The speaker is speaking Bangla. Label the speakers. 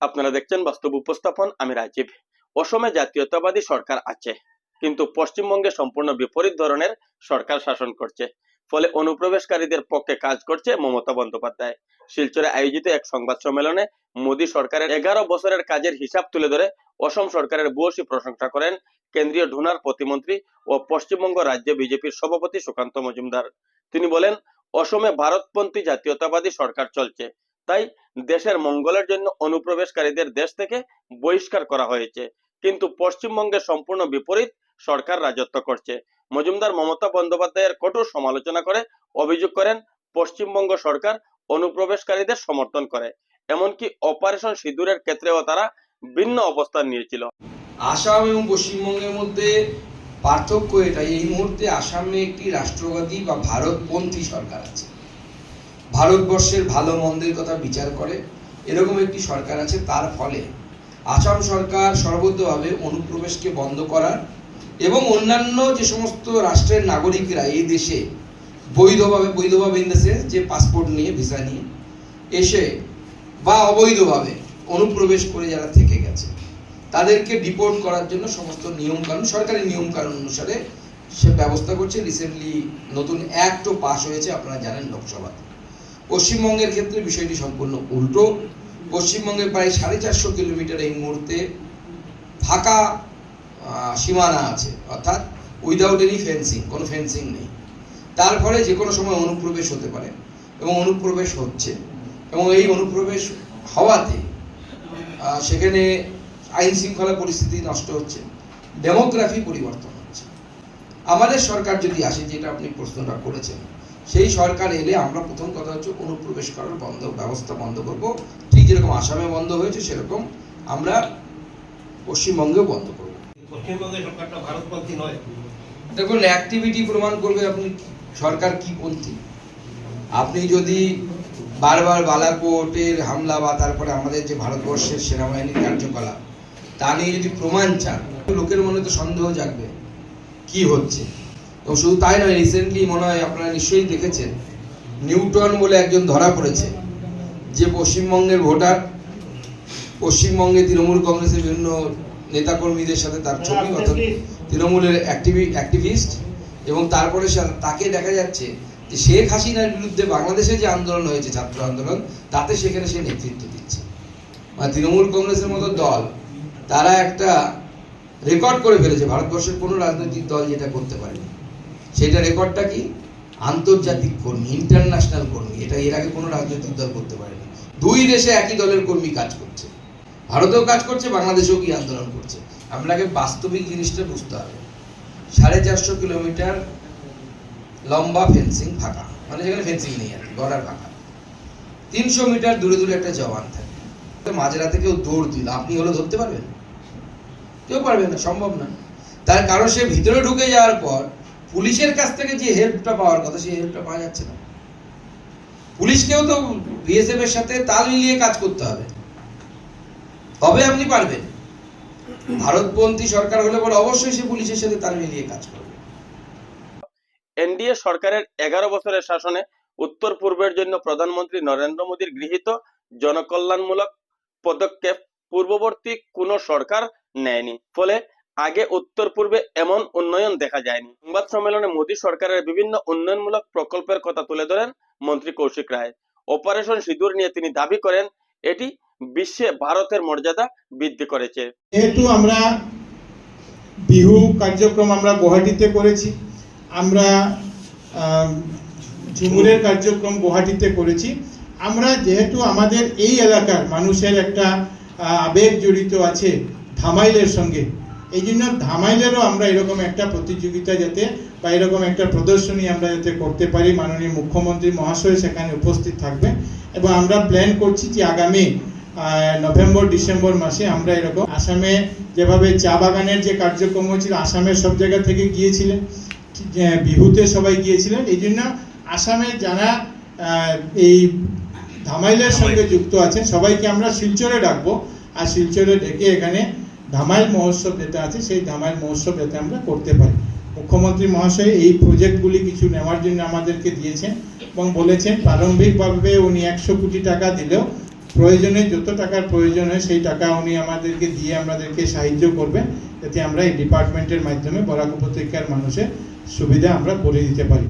Speaker 1: আপনারা দেখছেন বাস্তব উপস্থাপন, আমি রাজীব। অসমে জাতীয়তাবাদী সরকার আছে, কিন্তু পশ্চিমবঙ্গে সম্পূর্ণ বিপরীত ধরনের সরকার শাসন করছে। ফলে অনুপ্রবেশকারীদের পক্ষে কাজ করছে মমতা বন্দ্যোপাধ্যায়। শিলচরে আয়োজিত এক সংবাদ সম্মেলনে মোদী সরকারের এগারো বছরের কাজের হিসাব তুলে ধরে অসম সরকারের ভূয়সী প্রশংসা করেন কেন্দ্রীয় ডোনার প্রতিমন্ত্রী ও পশ্চিমবঙ্গ রাজ্য বিজেপির সভাপতি সুকান্ত মজুমদার। তিনি বলেন, অসমে ভারতপন্থী জাতীয়তাবাদী সরকার চলছে তাই দেশের মঙ্গলের জন্য অনুপ্রবেশকারীদের দেশ থেকে বহিষ্কার করা হয়েছে। কিন্তু পশ্চিমবঙ্গে সম্পূর্ণ বিপরীত সরকার রাজত্ব করছে। মজুমদার মমতা বন্দ্যোপাধ্যায়ের কঠোর সমালোচনা করে অভিযোগ করেন, পশ্চিমবঙ্গ সরকার অনুপ্রবেশকারীদের সমর্থন করে। এমনকি অপারেশন সিঁদুরের ক্ষেত্রেও তারা ভিন্ন অবস্থান নিয়েছিল।
Speaker 2: আসাম এবং পশ্চিমবঙ্গের মধ্যে পার্থক্য এটাই। এই মুহূর্তে আসামে একটি রাষ্ট্রবাদী বা ভারতপন্থী সরকার আছে। ভারতবর্ষের ভালো মন্দের কথা বিচার করে। এরকম একটি সরকার আছে, তার ফলে আসাম সরকার সর্বতভাবে অনুপ্রবেশকে বন্ধ করার এবং অন্যান্য যে সমস্ত রাষ্ট্রের নাগরিকরা এই দেশে বৈধভাবে বৈধভাবে ইন যে পাসপোর্ট নিয়ে ভিসা নিয়ে এসে বা অবৈধভাবে অনুপ্রবেশ করে যারা থেকে গেছে, তাদেরকে ডিপোর্ট করার জন্য সমস্ত নিয়মকানুন, সরকারি নিয়মকানুন অনুসারে সে ব্যবস্থা করছে। রিসেন্টলি নতুন অ্যাক্টও পাশ হয়েছে, আপনারা জানেন লোকসভাতে। পশ্চিমবঙ্গের ক্ষেত্রে বিষয়টি সম্পূর্ণ উল্টো। পশ্চিমবঙ্গে প্রায় সাড়ে চারশো কিলোমিটার এই মুহূর্তে ফাঁকা সীমানা আছে। অর্থাৎ উইদাউট এনি ফেন্সিং কোনো ফেন্সিং নেই। তার ফলে যে কোনো সময় অনুপ্রবেশ হতে পারে এবং অনুপ্রবেশ হচ্ছে। এবং এই অনুপ্রবেশ হওয়াতে সেখানে আইন শৃঙ্খলা পরিস্থিতি নষ্ট হচ্ছে ডেমোগ্রাফি পরিবর্তন হচ্ছে। আমাদের সরকার যদি আসে, যেটা আপনি প্রশ্নটা করেছেন সেই সরকার এলে আমরা প্রথম কথা হচ্ছে অনুপ্রবেশ করার বন্ধ ব্যবস্থা বন্ধ করব। ঠিক যেরকম আসামে বন্ধ হয়েছে সেরকম আমরা পশ্চিমবঙ্গেও বন্ধ করব।
Speaker 3: পশ্চিমবঙ্গের সরকারটা ভারতপন্থী নয়।
Speaker 2: দেখুন অ্যাক্টিভিটি প্রমাণ করবে আপনি সরকার কি পন্থী। আপনি যদি বারবার বালাকোটের হামলা বা তারপরে আমাদের যে ভারতবর্ষের সেনাবাহিনীর কার্যকলাপ তা নিয়ে যদি প্রমাণ চান লোকের মনে তো সন্দেহ জাগবে। কি হচ্ছে? তো শুধু তাই নয় রিসেন্টলি মনে হয় আপনারা নিশ্চয়ই দেখেছেন নিউটন বলে একজন ধরা পড়েছে যে পশ্চিমবঙ্গের ভোটার পশ্চিমবঙ্গে তৃণমূল কংগ্রেসের বিভিন্ন নেতাকর্মীদের সাথে তার ছবি অর্থাৎ তৃণমূলের অ্যাক্টিভি অ্যাক্টিভিস্ট এবং তারপরে তাকে দেখা যাচ্ছে যে শেখ হাসিনার বিরুদ্ধে বাংলাদেশে যে আন্দোলন হয়েছে ছাত্র আন্দোলন তাতে সেখানে সে নেতৃত্ব দিচ্ছে। বা তৃণমূল কংগ্রেসের মতো দল তারা একটা রেকর্ড করে ফেলেছে ভারতবর্ষের কোনো রাজনৈতিক দল যেটা করতে পারেনি। সেটা রেকর্ডটা কি? আন্তর্জাতিক কর্মী ইন্টারন্যাশনাল কর্মী। এটা এর আগে কোনো রাজনৈতিক দল করতে পারেনি। দুই দেশে একই দলের কর্মী কাজ করছে। ভারতেও কাজ করছে, বাংলাদেশেও কি আন্দোলন করছে? আপনাকে বাস্তবিক জিনিসটা বুঝতে হবে। সাড়ে চারশো কিলোমিটার লম্বা ফেন্সিং ফাঁকা। মানে যেখানে ফেন্সিং নেই আর বর্ডার ফাঁকা। তিনশো মিটার দূরে দূরে একটা জওয়ান থাকে। মাঝরাতে কেউ দৌড় দিল। আপনি হলো ধরতে পারবেন? কেউ পারবে না, সম্ভব না। তার কারণ সে ভিতরে ঢুকে যাওয়ার পর পুলিশের কাছ থেকে যে হেল্পটা পাওয়ার কথা, সেই হেল্পটা পাওয়া যাচ্ছে না। পুলিশকেও তো বিএসএফ এর সাথে তাল মিলিয়ে কাজ করতে হবে। তবে আপনি পারবেন। ভারতপন্থী সরকার হলে পরে অবশ্যই সে পুলিশের সাথে তাল মিলিয়ে কাজ করবে।
Speaker 1: এনডিএ সরকারের এগারো বছরের শাসনে উত্তর পূর্বের জন্য প্রধানমন্ত্রী নরেন্দ্র মোদীর গৃহীত জনকল্যাণমূলক পদক্ষেপ পূর্ববর্তী কোনো সরকার নেয়নি। ফলে আগে উত্তর পূর্বে এমন উন্নয়ন দেখা যায়নি। সংবাদ সম্মেলনে মোদী সরকারের বিভিন্ন উন্নয়নমূলক প্রকল্পের কথা তুলে ধরেন মন্ত্রী কৌশিক রায়। অপারেশন সিঁদুর নিয়ে তিনি দাবি করেন এটি বিশ্বে ভারতের মর্যাদা বৃদ্ধি করেছে।
Speaker 4: যেহেতু আমরা বিহু কার্যক্রম আমরা গুয়াহাটিতে করেছি আমরা আম, ঝুমুরের কার্যক্রম গুয়াহাটিতে করেছি আমরা যেহেতু আমাদের এই এলাকার মানুষের একটা আবেগ জড়িত আছে ধামাইলের সঙ্গে এই জন্য ধামাইলেরও আমরা এরকম একটা প্রতিযোগিতা যাতে বা এরকম একটা প্রদর্শনী আমরা যাতে করতে পারি মাননীয় মুখ্যমন্ত্রী মহাশয় সেখানে উপস্থিত থাকবেন এবং আমরা প্ল্যান করছি যে আগামী নভেম্বর ডিসেম্বর মাসে আমরা এরকম আসামে যেভাবে চা বাগানের যে কার্যক্রম হয়েছিল আসামের সব জায়গা থেকে গিয়েছিলেন বিহুতে সবাই গিয়েছিলেন এই জন্য আসামে যারা এই ধামাইলের সঙ্গে যুক্ত আছেন সবাইকে আমরা শিলচরে ডাকবো। আর শিলচরে ডেকে এখানে ধামাইল মহোৎসব যেটা আছে, সেই ধামাইল মহোৎসব যাতে আমরা করতে পারি। মুখ্যমন্ত্রী মহাশয় এই প্রজেক্টগুলি কিছু নেওয়ার জন্য আমাদেরকে দিয়েছেন এবং বলেছেন, প্রারম্ভিকভাবে উনি একশো কোটি টাকা দিলেও প্রয়োজনে যত টাকার প্রয়োজন হয়, সেই টাকা উনি আমাদেরকে দিয়ে আমাদেরকে সাহায্য করবেন, যাতে আমরা এই ডিপার্টমেন্টের মাধ্যমে বরাক উপত্যকার মানুষের সুবিধা আমরা করে দিতে পারি।